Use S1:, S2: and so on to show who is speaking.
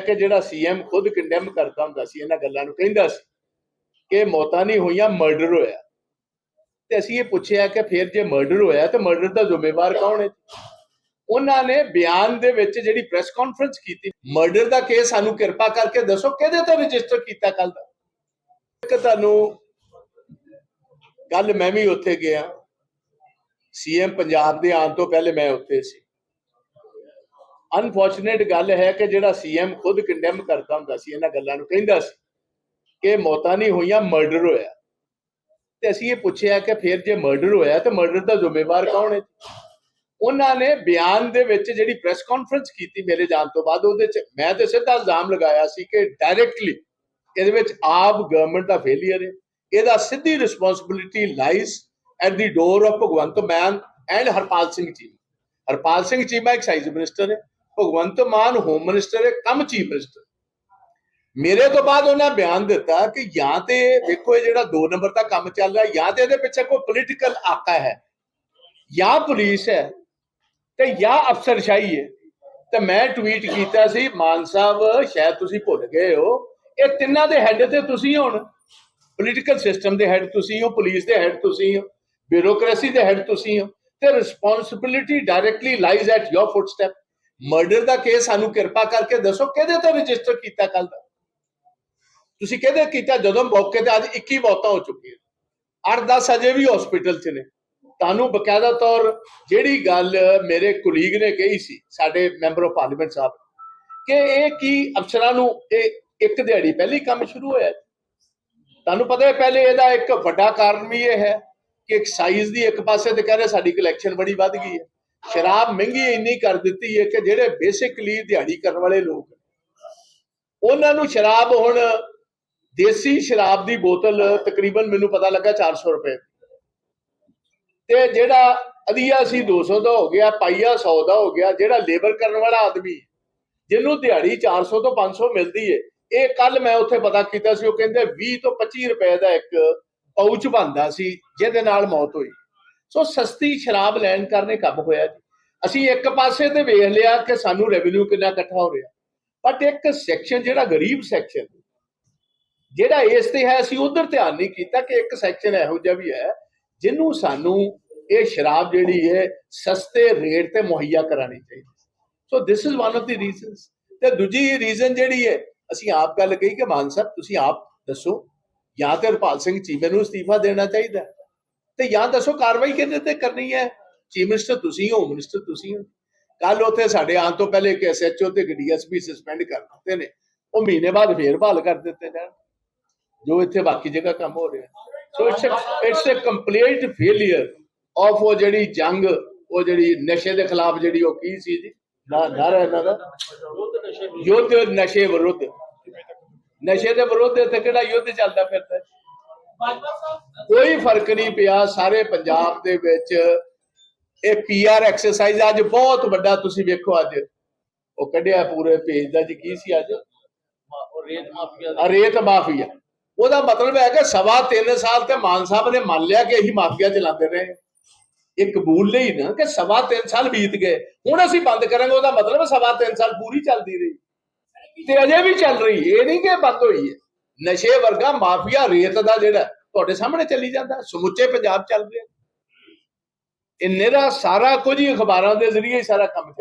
S1: ਕਿ ਜਿਹੜਾ ਸੀਐਮ ਖੁਦ ਕੰਡੈਮ ਕਰਦਾ ਹੁੰਦਾ ਸੀ, ਇਹਨਾਂ ਗੱਲਾਂ ਨੂੰ ਕਹਿੰਦਾ ਸੀ ਕਿ ਮੌਤਾਂ ਨਹੀਂ ਹੋਈਆਂ ਮਰਡਰ ਹੋਇਆ। ਤੇ ਅਸੀਂ ਇਹ ਪੁੱਛਿਆ ਕਿ ਫਿਰ ਜੇ ਮਰਡਰ ਹੋਇਆ ਤੇ ਮਰਡਰ ਦਾ ਜ਼ਿੰਮੇਵਾਰ ਕੌਣ ਹੈ ਉਹਨਾਂ ਨੇ ਬਿਆਨ ਦੇ ਵਿੱਚ ਜਿਹੜੀ ਪ੍ਰੈਸ ਕਾਨਫਰੰਸ ਕੀਤੀ ਮਰਡਰ ਦਾ ਕੇਸ ਸਾਨੂੰ ਕਿਰਪਾ ਕਰਕੇ ਦੱਸੋ, ਕਿਹਦੇ ਤੋਂ ਰਜਿਸਟਰ ਕੀਤਾ ਕੱਲ ਦਾ? ਇੱਕ ਤੁਹਾਨੂੰ ਕੱਲ ਮੈਂ ਵੀ ਉੱਥੇ ਗਿਆ। ਸੀਐਮ ਪੰਜਾਬ ਦੇ ਆਉਣ ਤੋਂ ਪਹਿਲੇ ਮੈਂ ਉੱਥੇ ਸੀ। ਅਨਫੋਰਚੂਨੇਟ ਗੱਲ ਹੈ ਕਿ ਜਿਹੜਾ ਸੀਐਮ ਖੁਦ ਕੰਡੈਮ ਕਰਦਾ ਹੁੰਦਾ ਸੀ, ਇਹਨਾਂ ਗੱਲਾਂ ਨੂੰ ਕਹਿੰਦਾ ਸੀ ਕਿ ਮੌਤਾਂ ਨਹੀਂ ਹੋਈਆਂ ਮਰਡਰ ਹੋਇਆ। ਤੇ ਅਸੀਂ ਇਹ ਪੁੱਛਿਆ ਕਿ ਫਿਰ ਜੇ ਮਰਡਰ ਹੋਇਆ ਤੇ ਮਰਡਰ ਦਾ ਜ਼ਿੰਮੇਵਾਰ ਕੌਣ ਹੈ ਉਹਨਾਂ ਨੇ ਬਿਆਨ ਦੇ ਵਿੱਚ ਜਿਹੜੀ ਪ੍ਰੈਸ ਕਾਨਫਰੰਸ ਕੀਤੀ ਮੇਰੇ ਜਾਣ ਤੋਂ ਬਾਅਦ, ਉਹਦੇ ਚ ਮੈਂ ਤੇ ਸਿੱਧਾ ਇਲਜ਼ਾਮ ਲਗਾਇਆ ਸੀ ਕਿ ਡਾਇਰੈਕਟਲੀ ਇਹਦੇ ਵਿੱਚ ਆਪ ਗਵਰਨਮੈਂਟ ਦਾ ਫੇਲਿਅਰ ਹੈ। ਇਹਦਾ ਸਿੱਧੀ responsibility lies at the door of Bhagwant Mann and Harpal Singh Cheema Harpal Singh Cheema excise minister ਹੈ। ਭਗਵੰਤ ਮਾਨ ਹੋਮ ਮਿਨਿਸਟਰ ਹੈ, ਕਮ ਚੀਫ ਮਿਨਿਸਟਰ ਮੇਰੇ ਤੋਂ ਬਾਅਦ ਉਹਨਾਂ ਬਿਆਨ ਦਿੱਤਾ ਕਿ ਜਾਂ ਤੇ ਵੇਖੋ ਇਹ ਜਿਹੜਾ 2 ਨੰਬਰ ਦਾ ਕੰਮ ਚੱਲ ਰਿਹਾ, ਜਾਂ ਤੇ ਇਹਦੇ ਪਿੱਛੇ ਕੋਈ ਪੋਲੀਟੀਕਲ ਆਕਾ ਹੈ, ਜਾਂ ਪੁਲਿਸ ਹੈ, ਤੇ ਜਾਂ ਅਫਸਰਸ਼ਾਹੀ ਹੈ। ਤੇ ਮੈਂ ਟਵੀਟ ਕੀਤਾ ਸੀ, ਮਾਨ ਸਾਹਿਬ, ਸ਼ਾਇਦ ਤੁਸੀਂ ਭੁੱਲ ਗਏ ਹੋ, ਇਹ ਤਿੰਨਾਂ ਦੇ ਹੈੱਡ ਤੇ ਤੁਸੀਂ ਹੁਣ। ਪੋਲੀਟੀਕਲ ਸਿਸਟਮ ਦੇ ਹੈੱਡ ਤੁਸੀਂ ਹੋ, ਪੁਲਿਸ ਦੇ ਹੈੱਡ ਤੁਸੀਂ ਹੋ ਬਿਊਰੋਕ੍ਰੇਸੀ ਦੇ ਹੈੱਡ ਤੁਸੀਂ ਹੋ, ਤੇ responsibility directly lies at your footstep murder the case ਸਾਨੂੰ ਕਿਰਪਾ ਕਰਕੇ ਦੱਸੋ, ਕਿਹਦੇ ਤੇ ਰਜਿਸਟਰ ਕੀਤਾ ਕੱਲ ਦਾ? ਤੁਸੀਂ ਕਿਹਦੇ ਕੀਤਾ? ਜਦੋਂ ਮੌਕੇ ਤੇ ਅੱਜ 21 ਮੌਤਾਂ ਹੋ ਚੁੱਕੀਆਂ। 8-10 ਅਜੇ ਵੀ ਹਸਪੀਟਲ 'ਚ ਨੇ। ਤੁਹਾਨੂੰ ਬਕਾਇਦਾ ਤੌਰ ਜਿਹੜੀ ਗੱਲ ਮੇਰੇ ਕੁਲੀਗ ਨੇ ਕਹੀ ਸੀ, ਸਾਡੇ ਮੈਂਬਰ ਆਫ ਪਾਰਲੀਮੈਂਟ ਸਾਹਿਬ, ਕਿ ਇਹ ਕੀ ਅਫਸਰਾਂ ਨੂੰ ਇਹ ਇੱਕ ਦਿਹਾੜੀ ਪਹਿਲੇ ਕੰਮ ਸ਼ੁਰੂ ਹੋਇਆ ਤੁਹਾਨੂੰ ਪਤਾ ਹੈ ਪਹਿਲੇ ਇਹਦਾ ਇੱਕ ਵੱਡਾ ਕਾਰਨ ਵੀ ਇਹ ਹੈ ਕਿ ਐਕਸਾਈਜ਼ ਦੀ ਇੱਕ ਪਾਸੇ ਤੇ ਕਹਿੰਦੇ ਸਾਡੀ ਕਲੈਕਸ਼ਨ ਬੜੀ ਵੱਧ ਗਈ ਹੈ। ਸ਼ਰਾਬ ਮਹਿੰਗੀ ਇੰਨੀ ਕਰ ਦਿੱਤੀ ਹੈ ਕਿ ਜਿਹੜੇ ਬੇਸਿਕਲੀ ਦਿਹਾੜੀ ਕਰਨ ਵਾਲੇ ਲੋਕ ਉਹਨਾਂ ਨੂੰ ਸ਼ਰਾਬ ਹੁਣ ਦੇਸੀ ਸ਼ਰਾਬ ਦੀ ਬੋਤਲ ਤਕਰੀਬਨ ਮੈਨੂੰ ਪਤਾ ਲੱਗਾ 400 ਰੁਪਏ ਤੇ ਜਿਹੜਾ ਅਧੀਆ ਸੀ 200 ਦਾ ਹੋ ਗਿਆ, ਪਾਈਆ 100 ਦਾ ਹੋ ਗਿਆ, ਜਿਹੜਾ ਲੇਬਰ ਕਰਨ ਵਾਲਾ ਆਦਮੀ ਜਿਹਨੂੰ ਦਿਹਾੜੀ 400 ਤੋਂ 500 ਮਿਲਦੀ ਏ ਇਹ ਕੱਲ ਮੈਂ ਉੱਥੇ ਪਤਾ ਕੀਤਾ ਸੀ, ਉਹ ਕਹਿੰਦੇ 20 ਤੋਂ 25 ਰੁਪਏ ਦਾ ਇੱਕ ਪਾਉਚ ਬਣਦਾ ਸੀ, ਜਿਹਦੇ ਨਾਲ ਮੌਤ ਹੋਈ। ਸੋ ਸਸਤੀ ਸ਼ਰਾਬ ਲੈਣ ਕਰਨੇ ਕੰਮ ਹੋਇਆ ਜੀ। ਅਸੀਂ ਇੱਕ ਪਾਸੇ ਤੇ ਵੇਖ ਲਿਆ ਕਿ ਸਾਨੂੰ ਰੈਵਨਿਊ ਕਿੰਨਾ ਇਕੱਠਾ ਹੋ ਰਿਹਾ। ਬਟ ਇੱਕ ਸੈਕਸ਼ਨ ਜਿਹੜਾ ਗਰੀਬ ਸੈਕਸ਼ਨ ਜਿਹੜਾ ਇਸ ਤੇ ਹੈ, ਅਸੀਂ ਉਧਰ ਧਿਆਨ ਨਹੀਂ ਕੀਤਾ ਕਿ ਇੱਕ ਸੈਕਸ਼ਨ ਇਹੋ ਜਿਹਾ ਵੀ ਹੈ, ਜਿਹਨੂੰ ਸਾਨੂੰ ਇਹ ਸ਼ਰਾਬ ਜਿਹੜੀ ਹੈ, ਸਸਤੇ ਰੇਟ ਤੇ ਮੁਹੱਈਆ ਕਰਾਣੀ ਚਾਹੀਦੀ। So this is one of the reasons ਤੇ ਦੂਜੀ ਰੀਜ਼ਨ ਜਿਹੜੀ ਹੈ, ਅਸੀਂ ਆਪ ਗੱਲ ਕਹੀ ਕਿ ਮਾਨ ਸਾਹਿਬ, ਤੁਸੀਂ ਆਪ ਦੱਸੋ। ਜਾਂ ਤੇ ਹਰਪਾਲ ਸਿੰਘ ਚੀਮੇ ਨੂੰ ਅਸਤੀਫਾ ਦੇਣਾ ਚਾਹੀਦਾ। ਤੇ ਜਾਂ ਦੱਸੋ ਕਾਰਵਾਈ ਕਿਹਦੇ ਤੇ ਕਰਨੀ ਹੈ? ਚੀਫ ਮਿਨਿਸਟਰ ਤੁਸੀਂ ਹੋ ਮਿਨਿਸਟਰ ਤੁਸੀਂ ਹੋ। ਕੱਲ ਉੱਥੇ ਸਾਡੇ ਆਉਣ ਤੋਂ ਪਹਿਲੇ ਇੱਕ ਐਸਐਚਓ ਤੇ ਡੀਐਸਪੀ ਸਸਪੈਂਡ ਕਰ ਦਿੱਤੇ ਨੇ। ਉਹ ਮਹੀਨੇ ਬਾਅਦ ਫੇਰ ਬਹਾਲ ਕਰ ਦਿੱਤੇ ਜਾਣ। ਜੋ ਇੱਥੇ ਬਾਕੀ ਜਗ੍ਹਾ ਕੰਮ ਹੋ ਰਿਹਾ। So it's it's a complete failure of ਉਹ ਜਿਹੜੀ ਜੰਗ ਉਹ ਜਿਹੜੀ ਨਸ਼ੇ ਦੇ ਖਿਲਾਫ ਜਿਹੜੀ ਉਹ ਕੀ ਸੀ ਜੀ? ਨਾ ਨਾਰਾ ਇਹਨਾਂ ਦਾ? ਯੁੱਧ ਨਸ਼ੇ ਵਿਰੁੱਧ। ਨਸ਼ੇ ਦੇ ਵਿਰੁੱਧ ਇੱਥੇ ਕਿਹੜਾ ਯੁੱਧ ਚੱਲਦਾ ਫਿਰਦਾ? ਕੋਈ ਫ਼ਰਕ ਨਹੀਂ ਪਿਆ ਸਾਰੇ ਪੰਜਾਬ ਦੇ ਵਿੱਚ। ਇਹ ਪੀਆਰ ਐਕਸਰਸਾਈਜ਼ ਅੱਜ ਬਹੁਤ ਵੱਡਾ ਤੁਸੀਂ ਵੇਖੋ ਅੱਜ। ਉਹ ਕੱਢਿਆ ਪੂਰੇ ਪੇਜ ਦਾ ਜੀ ਕੀ ਸੀ ਅੱਜ?
S2: ਰੇਤ ਮਾਫੀਆ
S1: ਆ ਰੇਤ ਮਾਫੀਆ। ਉਹਦਾ ਮਤਲਬ ਹੈ ਕਿ ਸਵਾ ਤਿੰਨ ਸਾਲ ਤੇ ਮਾਨ ਸਾਹਿਬ ਨੇ ਮੰਨ ਲਿਆ ਕਿ ਅਸੀਂ ਮਾਫੀਆ ਚਲਾਉਂਦੇ ਰਹੇ। ਇਹ ਕਬੂਲ ਲਈ ਨਾ ਕਿ ਸਵਾ ਤਿੰਨ ਸਾਲ ਬੀਤ ਗਏ। ਹੁਣ ਅਸੀਂ ਬੰਦ ਕਰਾਂਗੇ ਉਹਦਾ ਮਤਲਬ ਸਵਾ ਤਿੰਨ ਸਾਲ ਪੂਰੀ ਚੱਲਦੀ ਰਹੀ। ਤੇ ਅਜੇ ਵੀ ਚੱਲ ਰਹੀ। ਇਹ ਨਹੀਂ ਕਿ ਬੰਦ ਹੋਈ ਹੈ। ਨਸ਼ੇ ਵਰਗਾ ਮਾਫੀਆ ਰੇਤ ਦਾ ਜਿਹੜਾ ਤੁਹਾਡੇ ਸਾਹਮਣੇ ਚੱਲੀ ਜਾਂਦਾ, ਸਮੁੱਚੇ ਪੰਜਾਬ ਚੱਲ ਰਿਹਾ। ਇਹ ਨਿਹਰਾ ਸਾਰਾ ਕੁਝ ਹੀ ਅਖਬਾਰਾਂ ਦੇ ਜ਼ਰੀਏ ਸਾਰਾ ਕੰਮ